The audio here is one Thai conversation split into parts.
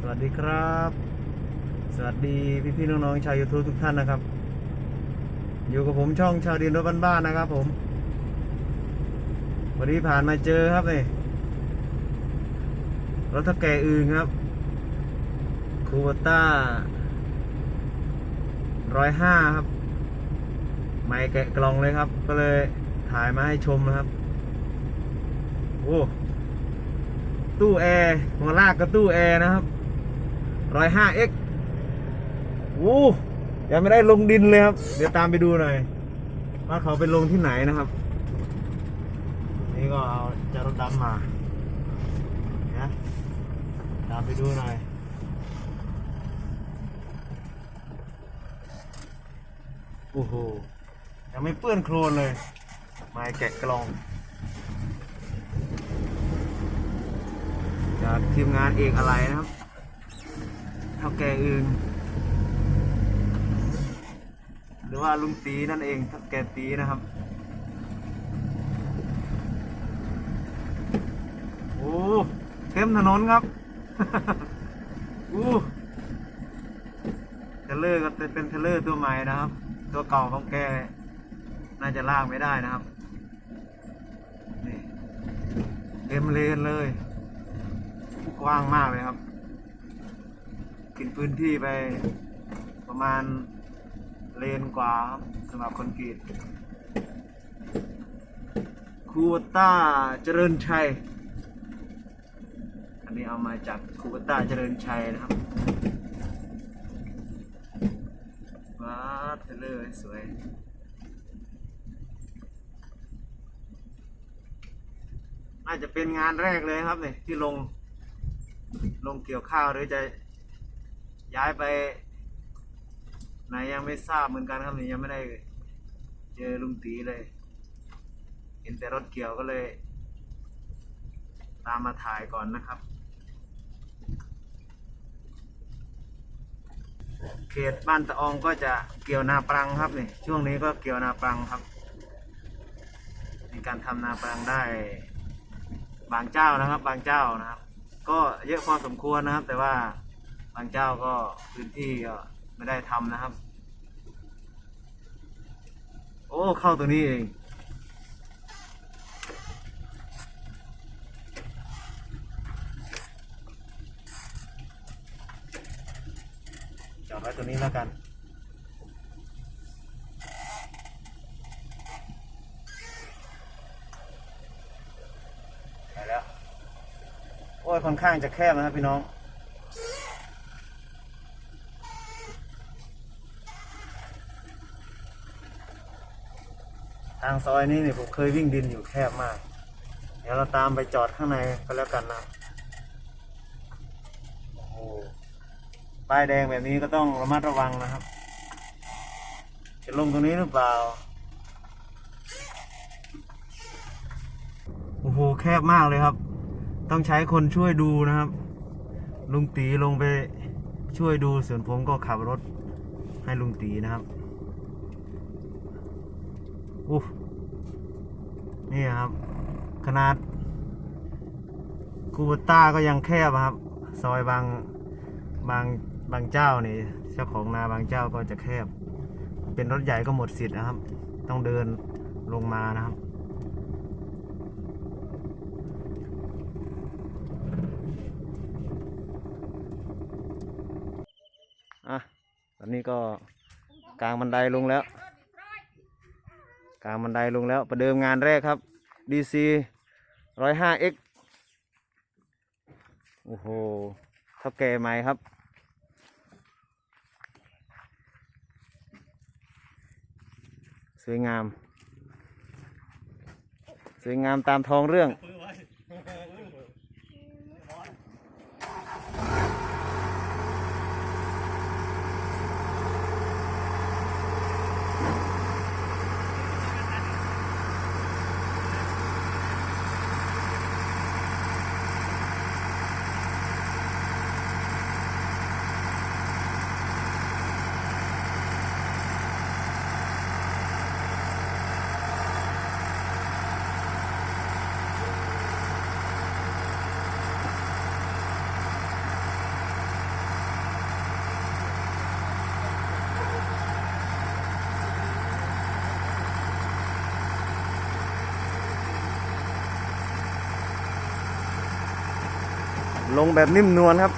สวัสดีครับ สวัสดีพี่พี่ๆน้องๆชาวยูทูบทุกท่านนะครับ อยู่กับผมช่องชาวดินรถบ้านๆนะครับ ผม วันนี้ผ่านมาเจอครับนี่รถทับแก่อื่นครับคูวต้าร้อยห้าครับ ไม่แกะกล่องเลยครับ ก็เลยถ่ายมาให้ชมนะครับ โอ้ตู้แอร์หัวลากก็ตู้แอร์นะครับ ร้อยห้าเอ็กโอ้ยังไม่ได้ลงดินเลยครับ เดี๋ยวตามไปดูหน่อย ว่าเขาไปลงที่ไหนนะครับ นี่ก็เอาจารถดำมานะตามไปดูหน่อยโอ้โหยังไม่เปื้อนโคลนเลยไม้แกะกล่อง จากทีมงานเอกอะไรนะครับ เท่าแก่อื่น หรือว่าลุงตีนั่นเองเท่าแก่ตีนะครับ โอ้เต็มถนนครับอู้เทรลเลอร์ก็เป็นเทรลเลอร์ตัวใหม่นะครับ ตัวเก่าของแก น่าจะลากไม่ได้นะครับนี่เต็มเลนเลย กว้างมากเลยครับ กินพื้นที่ไปประมาณเลนกว่าครับสำหรับคอนกรีตคูวต้าเจริญชัย อันนี้เอามาจากคูวต้าเจริญชัยนะครับว้าเทเลอร์สวยน่าจะเป็นงานแรกเลยครับเนี่ยที่ลงลงเกี่ยวข้าวหรือจะ ย้ายไป ไหนยังไม่ทราบเหมือนกันครับนี่ยังไม่ได้เจอลุงตีเลย เห็นแต่รถเกี่ยวก็เลย ตามมาถ่ายก่อนนะครับ เขตบ้านตะอองก็จะเกี่ยวนาปรังครับนี่ช่วงนี้ก็เกี่ยวนาปรังครับ มีการทำนาปรังได้ บางเจ้านะครับ บางเจ้านะครับ ก็เยอะพอสมควรนะครับ แต่ว่าางเจ้าก็พื้นที่ก็ไม่ได้ทำนะครับ โอ้เข้าตัวนี้เองจอดไว้ตัวนี้แล้วกันไปแล้ว โอ้ยค่อนข้างจะแคบนะครับพี่น้องางซอยนี้เนี่ยผมเคยวิ่งดินอยู่แคบมาก เดี๋ยวเราตามไปจอดข้างในก็แล้วกันนะโอ้โหป้ายแดงแบบนี้ก็ต้องระมัดระวังนะครับ จะลงตรงนี้หรือเปล่าโอ้โหแคบมากเลยครับ ต้องใช้คนช่วยดูนะครับ ลุงตีลงไปช่วยดูส่วนผมก็ขับรถให้ลุงตีนะครับอู้ นี่ครับ ขนาดคูต้าก็ยังแคบครับ ซอยบางบางบางเจ้านี่เจ้าของนาบางเจ้าก็จะแคบ เป็นรถใหญ่ก็หมดสิทธิ์นะครับ ต้องเดินลงมานะครับอะตอนนี้ก็กลางบันไดลงแล้วางบันไดลงแล้วประเดิมงานแรกครับ DC 105X โอ้โหเท่าแก่ใหม่ครับ สวยงาม สวยงามตามท้องเรื่อง ลงแบบนิ่มนวลครับ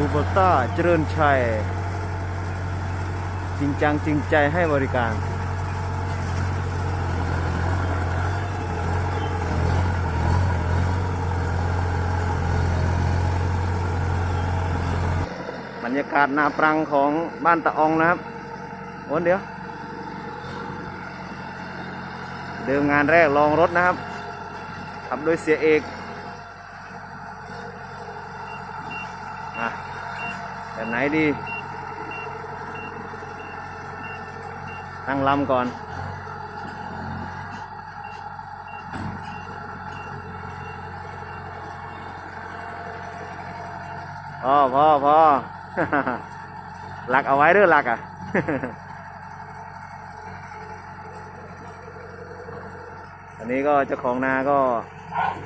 คูโบต้าเจริญชัย จริงจังจริงใจให้บริการบรรยากาศนาปรังของบ้านตะอองนะครับโอนเดียว เดิมงานแรกลองรถนะครับขับโดยเสียเอก อะแบบไห นดี ตั้งลำก่อน พอพอพอหลักเอาไว้เด้อหลักอะอันนี้ก็เจ้าของนาก็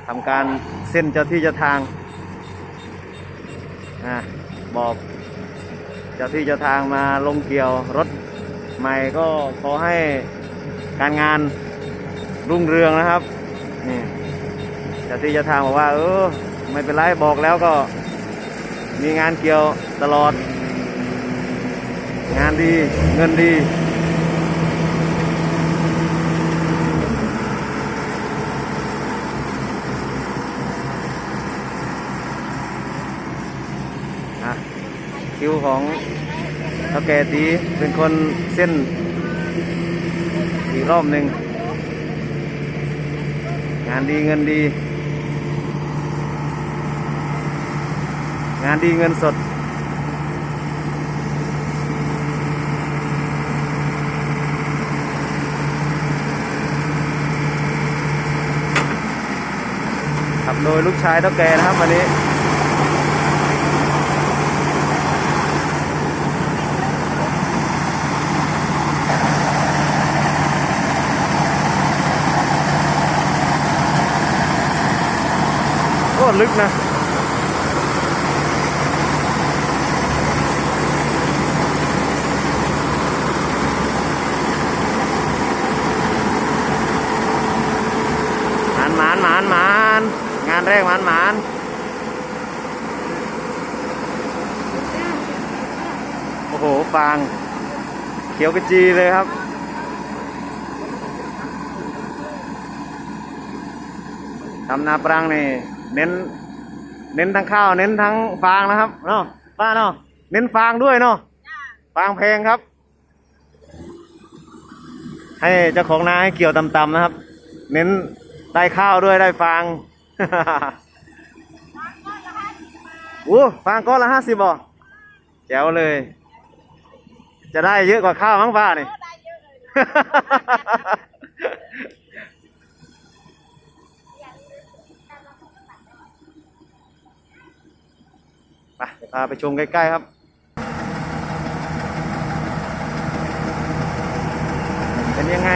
ทำการเส้นเจ้าที่เจ้าทางอะบอก เจ้าที่เจ้าทางมาลงเกี่ยวรถใหม่ก็ขอให้การงานรุ่งเรืองนะครับนี่เจ้าที่เจ้าทางบอกว่า เออไม่เป็นไรบอกแล้วก็ มีงานเกี่ยวตลอด งานดีเงินดี อะคิว ของเท่าแก่ตีเป็นคนเส้นอีกรอบหนึ่งงานดีเงินดี งานดีเงินสดขับโดยลูกชายเท่าแก่นะครับวันนี้ โคตรลึกนะหมานหมานหมานหมานงานแรกหมานหมานโอ้โหฟาง เขียวกระจีเลยครับทำนาปรังนี่ เน้น เน้นทั้งข้าว เน้นทั้งฟางนะครับเนาะป้าเนาะเน้นฟางด้วยเนาะฟางแพงครับ ให้เจ้าของนาให้เกี่ยวต่ำๆนะครับ เน้นได้ข้าวด้วยได้ฟางโอ้ฟางก้อนละห้าสิบบ่แจ๋วเลย จะได้เยอะกว่าข้าวมั้งป้านี่ ได้เยอะเลย ไปเดี๋ยว พาไปชมใกล้ๆครับเป็นยังไง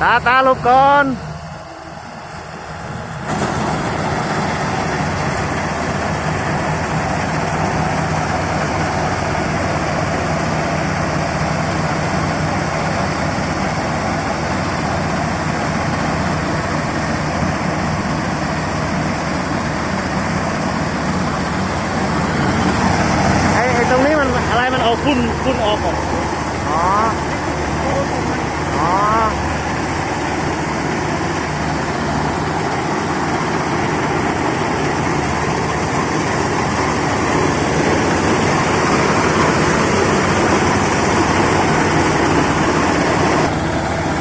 ตาตาลบก่อน ไอ้ไอ้ตรงนี้มันอะไรมันเอาคุณคุณออกก่อนอ๋อ อ๋อ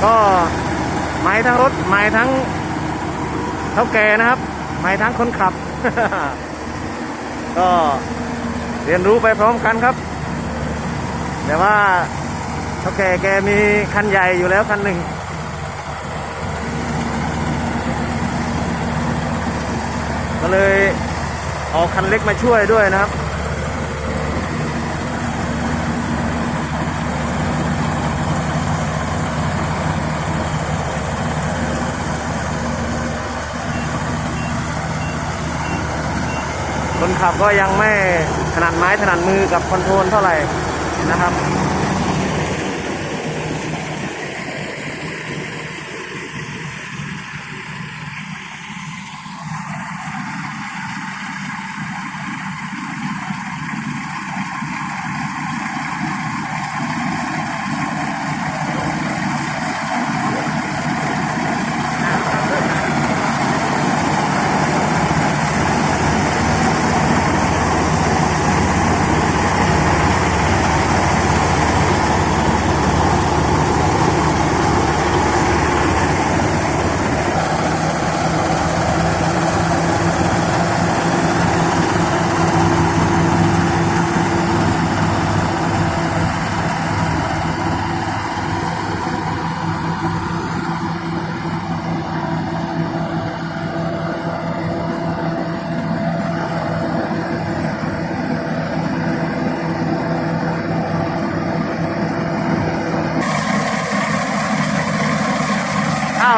ก็ไม้ทั้งรถไม้ทั้งเท่าแก่นะครับไม้ทั้งคนขับ ก็เรียนรู้ไปพร้อมกันครับ แต่ว่าเท่าแก่แกมีคันใหญ่อยู่แล้วคันหนึ่งก็เลยเอาคันเล็กมาช่วยด้วยนะครับ คนขับก็ยังไม่ถนัดไม้ถนัดมือกับคอนโทรลเท่าไหร่นะครับ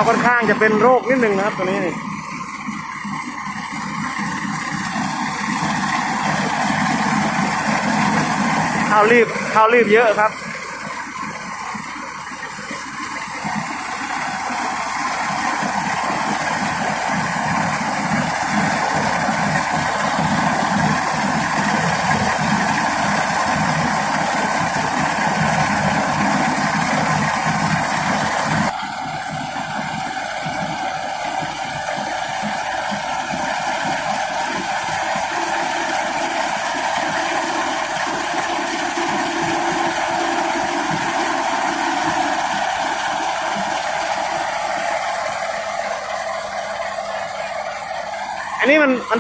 ค่อนข้างจะเป็นโรคนิดนึงนะครับตัวนี้นี่ข้าวรีบข้าวรีบเยอะครับ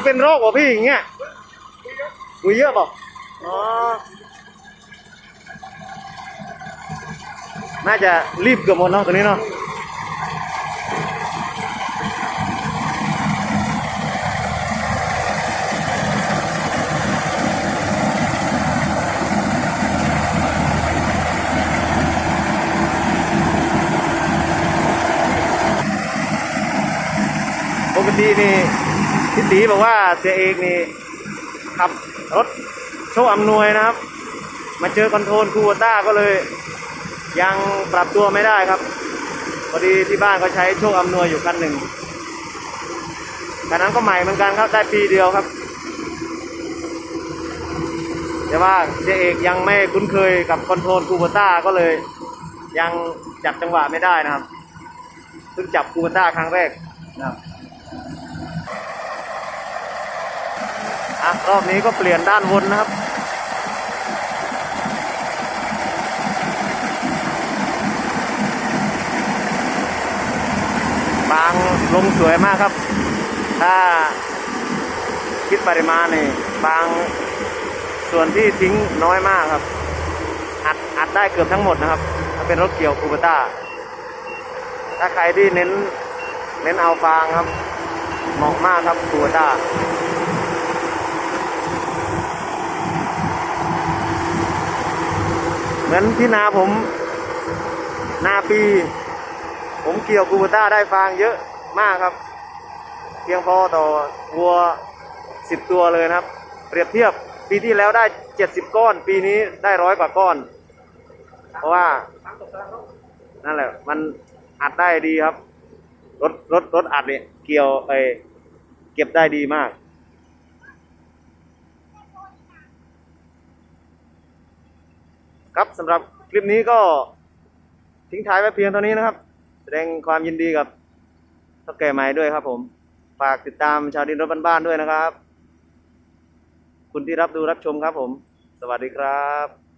เป็นโรคเหรอพี่อย่างเงี้ยคุยเยอะปล่าอ๋อ น่าจะรีบเกือบหมดเนาะตัวนี้เนาะปกตินี่ พี่ตีบอกว่าเสียเอกนี่ขับรถโชว์อำนวยนะครับ มาเจอคอนโทรลคูวต้าก็เลย ยังปรับตัวไม่ได้ครับพอดีที่บ้านเขาใช้โชคอำนวยอยู่คันหนึ่งคันนั้นก็ใหม่เหมือนกันครับได้ปีเดียวครับ แต่ว่าเสียเอกยังไม่คุ้นเคยกับคอนโทรลคูวต้าก็เลย ยังจับจังหวะไม่ได้นะครับเพิ่งจับคูวต้าครั้งแรกนะครับ อะรอบนี้ก็เปลี่ยนด้านวนนะครับบางลงสวยมากครับ ถ้าคิดปริมาณนี่บางส่วนที่ทิ้งน้อยมากครับ อัดอัดได้เกือบทั้งหมดนะครับ ถ้าเป็นรถเกี่ยวคูเปต้า ถ้าใครที่เน้นเน้นเอาฟางครับ เหมาะมากครับคูเปต้า เหมือนที่นาผมนาปี ผมเกี่ยวกูบต้าได้ฟางเยอะมากครับ เพียงพอต่อวัวสิบตัวเลยนะครับ เปรียบเทียบปีที่แล้วได้เจ็ดสิบก้อน ปีนี้ได้ร้อยกว่าก้อน เพราะว่า นั่นแหละ มันอัดได้ดีครับ รถรถรถอัดเนี่ยเกี่ยวเอเก็บได้ดีมาก ครับสำหรับคลิปนี้ก็ทิ้งท้ายไว้เพียงเท่านี้นะครับ แสดงความยินดีกับเท่าแก่ใหม่ด้วยครับ ผม ฝากติดตามชาวดินรถบ้านๆด้วยนะครับ คุณที่รับดูรับชมครับผม สวัสดีครับ